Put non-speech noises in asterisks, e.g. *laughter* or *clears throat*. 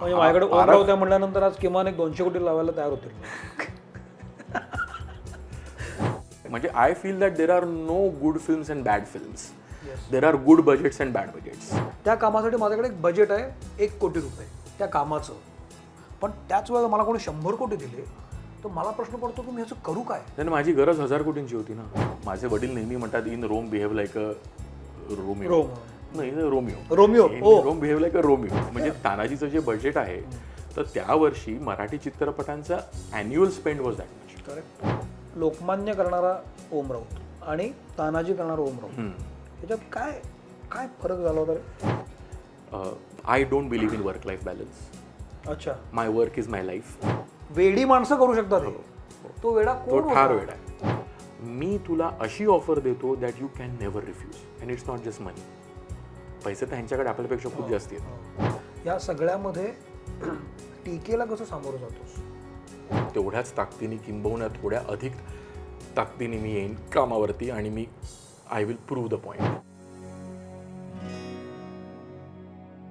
म्हणजे माझ्याकडे ओम राऊत आहे म्हटल्यानंतर आज किमान एक दोनशे कोटी लावायला तयार होतील. म्हणजे I feel that there are no good films and bad films there are good budgets and bad budgets त्या कामासाठी माझ्याकडे एक बजेट आहे एक कोटी रुपये. त्या कामाचं. पण त्याच वेळेला मला कोणी शंभर कोटी दिले तर मला प्रश्न पडतो की मी ह्याचं करू काय? त्याने माझी गरज हजार कोटींची होती ना. माझे वडील नेहमी म्हणतात in Rome behave like a Romeo Rome. नाही Romeo Romeo. Rome behave like a Romeo म्हणजे तानाजीचं जे बजेट आहे तर त्या वर्षी मराठी चित्रपटांचा annual spend was that much correct Lokmanya करणारा ओम राऊत आणि तानाजी करणारा ओम राऊत. ह्याच्यात काय काय फरक झाला होता I don't believe in work life balance अच्छा. My work is my life वेडी माणसं करू शकतात हे. तो वेडा तो कोण ठार होता? वेळ आहे. मी तुला अशी ऑफर देतो that you can never refuse and it's not just money पैसे तर ह्यांच्याकडे आपल्यापेक्षा खूप जास्ती आहेत. या सगळ्यामध्ये *clears throat* टीकेला कसं सामोरं जातोस? तेवढ्याच ताकदीने किंबहुना थोड्या अधिक ताकदीने मी येईन कामावरती आणि मी I will prove the point